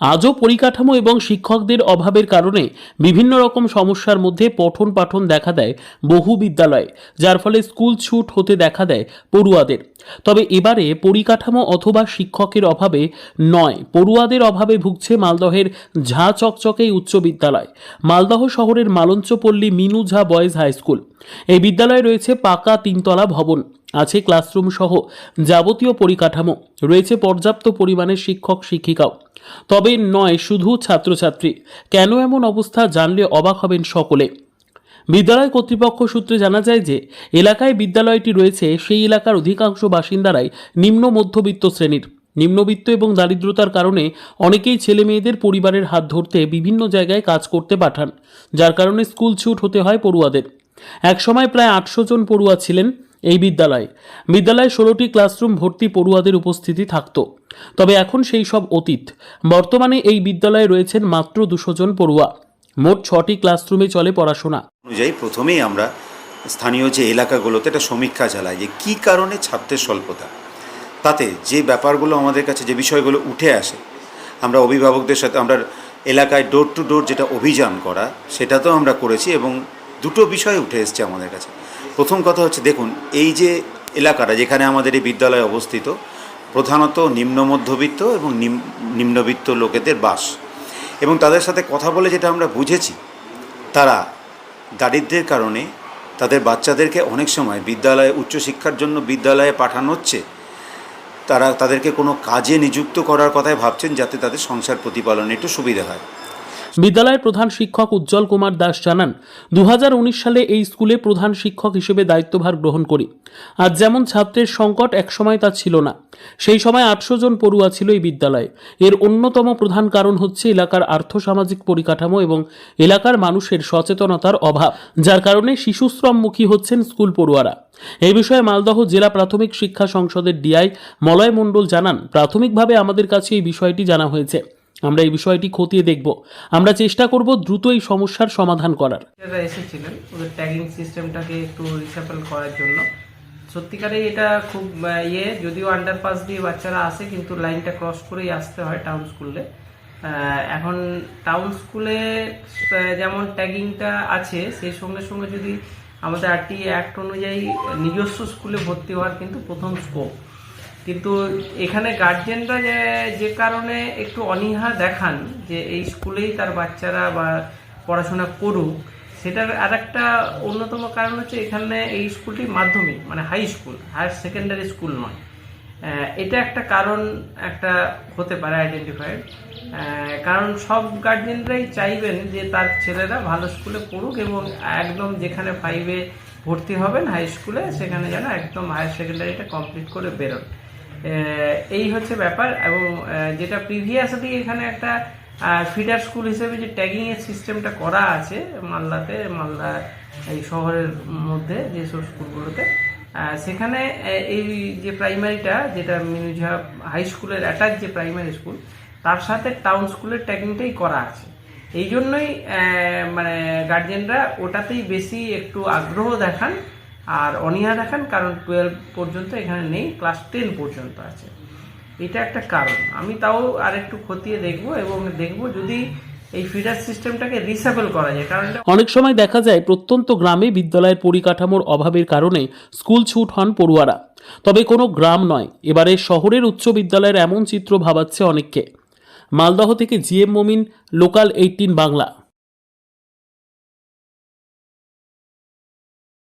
আজও পরিকাঠামো এবং শিক্ষকদের অভাবের কারণে বিভিন্ন রকম সমস্যার মধ্যে পঠন পাঠন দেখা দেয় বহু বিদ্যালয়ে, যার ফলে স্কুল ছুট হতে দেখা দেয় পড়ুয়াদের। তবে এবারে পরিকাঠামো অথবা শিক্ষকের অভাবে নয়, পড়ুয়াদের অভাবে ভুগছে মালদহের ঝা চকচকে উচ্চ বিদ্যালয়, মালদহ শহরের Malanchapalli Minu Jha boys high school. এই বিদ্যালয়ে রয়েছে পাকা তিনতলা ভবন। আছে ক্লাসরুম সহ যাবতীয় পরিকাঠামো। রয়েছে পর্যাপ্ত পরিমাণে শিক্ষক, শিক্ষিকাও। তবে নয়, শুধু ছাত্রছাত্রী। কেন এমন অবস্থা জানলে অবাক হবেন সকলে। বিদ্যালয় কর্তৃপক্ষ সূত্রে জানা যায় যে, এলাকায় বিদ্যালয়টি রয়েছে, সেই এলাকার অধিকাংশ বাসিন্দারাই নিম্ন মধ্যবিত্ত শ্রেণির। নিম্নবিত্ত এবং দারিদ্রতার কারণে অনেকেই ছেলে মেয়েদের পরিবারের হাত ধরতে বিভিন্ন জায়গায় কাজ করতে পাঠান, যার কারণে স্কুল ছুট হতে হয় পড়ুয়াদের। একসময় প্রায় আটশো জন পড়ুয়া ছিলেন এই বিদ্যালয়ে। বিদ্যালয়ে ষোলোটি ক্লাসরুম ভর্তি পড়ুয়াদের উপস্থিতি থাকত। তবে এখন সেই সব অতীত। বর্তমানে এই বিদ্যালয়ে রয়েছেন মাত্র দুশো জন পড়ুয়া। মোট ছটি ক্লাসরুমে চলে পড়াশোনা। অনুযায়ী প্রথমেই আমরা স্থানীয় যে এলাকাগুলোতে একটা সমীক্ষা চালাই যে কী কারণে ছাত্রের স্বল্পতা। তাতে যে ব্যাপারগুলো আমাদের কাছে, যে বিষয়গুলো উঠে আসে, আমরা অভিভাবকদের সাথে, আমরা এলাকায় ডোর টু ডোর যেটা অভিযান করা সেটা তো আমরা করেছি এবং দুটো বিষয় উঠে এসছে আমাদের কাছে। প্রথম কথা হচ্ছে, দেখুন, এই যে এলাকাটা যেখানে আমাদের এই বিদ্যালয় অবস্থিত, প্রধানত নিম্ন মধ্যবিত্ত এবং নিম- নিম্নবিত্ত লোকেদের বাস। এবং তাদের সাথে কথা বলে যেটা আমরা বুঝেছি, তারা দারিদ্র্যের কারণে তাদের বাচ্চাদেরকে অনেক সময় বিদ্যালয়ে, উচ্চশিক্ষার জন্য বিদ্যালয়ে পাঠানো হচ্ছে। তারা তাদেরকে কোনো কাজে নিযুক্ত করার কথাই ভাবছেন, যাতে তাদের সংসার প্রতিপালনে একটু সুবিধা হয়। বিদ্যালয়ের প্রধান শিক্ষক উজ্জ্বল কুমার দাস জানান দু হাজার উনিশ সালে এই স্কুলে প্রধান শিক্ষক হিসেবে দায়িত্বভার গ্রহণ করি। আজ যেমন ছাত্রের সংকট একসময় তা ছিল না, সেই সময় আটশো জন পড়ুয়া ছিল এই বিদ্যালয়ে। এর অন্যতম প্রধান কারণ হচ্ছে এলাকার আর্থসামাজিক পরিকাঠামো এবং এলাকার মানুষের সচেতনতার অভাব, যার কারণে শিশুশ্রমমুখী হচ্ছেন স্কুল পড়ুয়ারা। এই বিষয়ে মালদহ জেলা প্রাথমিক শিক্ষা সংসদের ডিআই মলয় মণ্ডল জানান, প্রাথমিকভাবে আমাদের কাছে এই বিষয়টি জানা হয়েছে। আমরা এই বিষয়টি খতিয়ে দেখব। আমরা চেষ্টা করব দ্রুত এই সমস্যার সমাধান করার। টিচাররা এসেছিলেন ওদের ট্যাগিং সিস্টেমটাকে একটু রিসাপেল করার জন্য। সত্যিকারেই এটা খুব ইয়ে যদিও আন্ডারপাস দিয়ে বাচ্চারা আসে, কিন্তু লাইনটা ক্রস করেই আসতে হয় টাউন স্কুলে এখন টাউন স্কুলে যেমন ট্যাগিংটা আছে, সেই সঙ্গে সঙ্গে যদি আমাদের আরটি অ্যাক্ট অনুযায়ী নিজস্ব স্কুলে ভর্তি হওয়ার কিন্তু প্রথম স্কোপ কিন্তু এখানে গার্জেনরা যে যে কারণে একটু অনীহা দেখান যে এই স্কুলেই তার বাচ্চারা বা পড়াশোনা করুক, সেটার আর একটা অন্যতম কারণ হচ্ছে এখানে এই স্কুলটি মাধ্যমিক মানে high school higher secondary school নয়। এটা একটা কারণ, একটা হতে পারে আইডেন্টিফাইড কারণ সব গার্জেনরাই চাইবেন যে তার ছেলেরা ভালো স্কুলে পড়ুক এবং একদম যেখানে ফাইভে ভর্তি হবেন হাই স্কুলে সেখানে যেন একদম হায়ার সেকেন্ডারিটা কমপ্লিট করে বেরোন। এই হচ্ছে ব্যাপার এবং যেটা প্রিভিয়াসলি এখানে একটা ফিডার স্কুল হিসেবে যে ট্যাগিং এর সিস্টেমটা করা আছে মালদাতে, মালদা এই শহরের মধ্যে যেসব স্কুলগুলোতে সেখানে এই যে প্রাইমারিটা যেটা মিনুঝা হাই স্কুলের অ্যাটাচ যে প্রাইমারি স্কুল তার সাথে টাউন স্কুলের ট্যাগিংটাই করা আছে। এই জন্যই মানে গার্জেনরা ওটাতেই বেশি একটু আগ্রহ দেখান আর অনীহা দেখান, কারণ টুয়েলভ পর্যন্ত এখানে নেই ক্লাস টেন পর্যন্ত আছে। এটা একটা কারণ। আমি তাও আর একটু খতিয়ে দেখব এবং দেখব যদি এই ফিডার সিস্টেমটাকে রিসেবল করা যায়, কারণ অনেক সময় দেখা যায় প্রত্যন্ত গ্রামে বিদ্যালয়ের পরিকাঠামোর অভাবের কারণে স্কুল ছুট হন পড়ুয়ারা। তবে কোনো গ্রাম নয়, এবারে শহরের উচ্চ বিদ্যালয়ের এমন চিত্র ভাবাচ্ছে অনেককে। মালদহ থেকে জিএম মমিন লোকাল এইটিন বাংলা।